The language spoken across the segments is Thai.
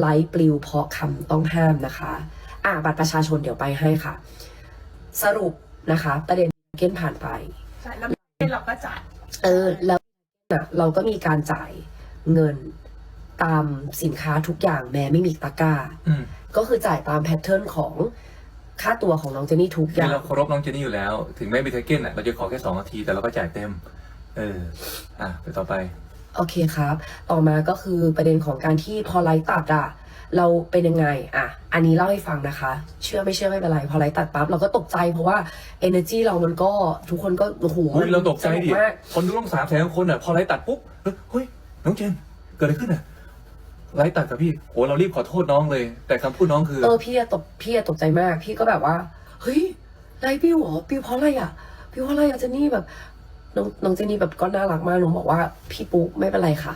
ไลฟ์ปลิวเพราะคำต้องห้ามนะคะ อ่าบัตรประชาชนเดี๋ยวไปให้ค่ะ สรุปนะคะ ประเด็นเก้นผ่านไปใช่แล้วเราก็จ่ายเออแล้วน่ะเราก็มีการจ่ายเงินตามสินค้าทุกอย่างแม้ไม่มีตะกร้าอืมก็คือจ่ายตามแพทเทิร์นของค่าตัวของน้องเจนนี่ทุกอคือย่างเราเคารพน้องเจนนี่อยู่แล้ว ถึงไม่มีเทเก้นอะเราจะขอแค่สองนาทีแต่เราก็จ่ายเต็ม เออ อะไปต่อไป โอเคครับ ต่อมาก็คือประเด็นของการที่พอไลฟ์ตัดอะเราเป็นยังไงอะ อันนี้เล่าให้ฟังนะคะ เชื่อไม่เชื่อไม่เป็นไร พอไลฟ์ตัดปั๊บเราก็ตกใจเพราะว่า energy เรามันก็ทุกคนก็โอ้โหเฮ้ยเราตกใจดิสนุมาก คนดูต้องสามแสนคนอะ พอไลฟ์ตัดปุ๊บเฮ้ยเฮ้ย น้องเจน เกิดอะไรขึ้นอะ ไลฟ์ตัดกับพี่โหเรารีบขอโทษน้องเลย แต่คำพูดน้องคือ เออพี่อะตกพี่อะตกใจมาก พี่ก็แบบว่า เฮ้ยไลฟ์ปิวเหรอปิวเพราะอะไรอะปิวเพราะอะไรอะเจนนี่แบบ น้องน้องเจนี่แบบก็น่ารักมากหนูบอกว่าพี่ปุ๊กไม่เป็นไรค่ะ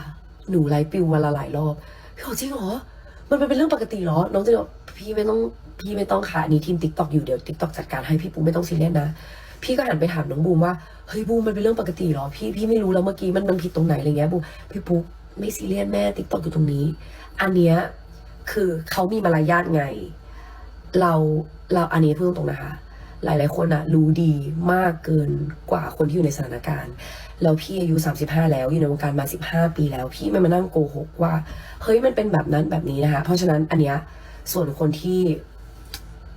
หนูไลฟ์ปิววันละหลายรอบพี่บอกจริงเหรอมันเป็นเรื่องปกติเหรอ น้องเจนบอกพี่ไม่ต้องพี่ไม่ต้องค่ะนนี้ทีมติ๊กต็อกอยู่เดี๋ยวติ๊กต็อกจัดการให้พี่ปุ๊กไม่ต้องซีเรียสนะพี่ก็หันไปถามน้องบูมว่าเฮ้ยบูมมันเป็นเรื่องปกติเหรอพี่พี่ไม่รู้แล้วเมื่อกี้มันมันผิดตรงไหนอะไรเงี้ยบูมพี่ปุ๊กไม่ซีเรียสแม่ติ๊กต็อกอยู่ตรงนี้ อันเนี้ยคือเขามีมารยาทไง เราเราอันนี้พูดตรงๆนะคะ หลาย ๆ คนอะรู้ดีมากเกินกว่าคนที่อยู่ในสถานการณ์แล้วพี่อายุ 35 แล้วอยู่ในวงการมา 15 ปีแล้ว พี่ไม่มานั่งโกหกว่าเฮ้ยมันเป็นแบบนั้นแบบนี้นะคะ เพราะฉะนั้นอันเนี้ยส่วนคนที่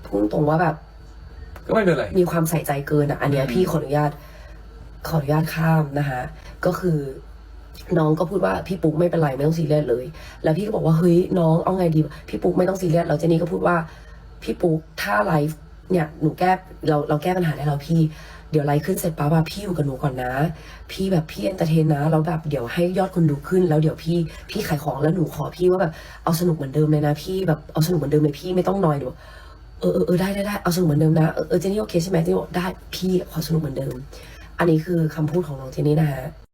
พูดตรงว่าแบบก็ไม่เป็นไรมีความใส่ใจเกินอะ อันเนี้ยอืมพี่ขออนุญาตขออนุญาตข้ามนะคะก็คือน้องก็พูดว่าพี่ปุ๊กไม่เป็นไรไม่ต้องซีเรียสเลย แล้วพี่ก็บอกว่าเฮ้ยน้องเอาไงดี พี่ปุ๊กไม่ต้องซีเรียสแล้วเจนนี่ก็พูดว่าพี่ปุ๊กถ้าไลฟ์ เนี่ยหนูแก้เราเราแก้ปัญหาได้แล้วพี่ เดี๋ยวไลฟ์ขึ้นเสร็จปั๊บอะพี่อยู่กับหนูก่อนนะ พี่แบบพี่เอนเตอร์เทนนะแล้วแบบเดี๋ยวให้ยอดคนดูขึ้น แล้วเดี๋ยวพี่พี่ขายของแล้วหนูขอพี่ว่าแบบเอาสนุกเหมือนเดิมเลยนะพี่แบบเอาสนุกเหมือนเดิมเลยพี่ไม่ต้องนอยหนูเออเออเออได้ได้ได้เอาสนุกเหมือนเดิมนะเออเจนนี่โอเคใช่ไหมเจนนี่บอกได้พี่ขอสนุกเหมือนเดิม อันนี้คือคำพูดของน้องเจนนี่นะฮะ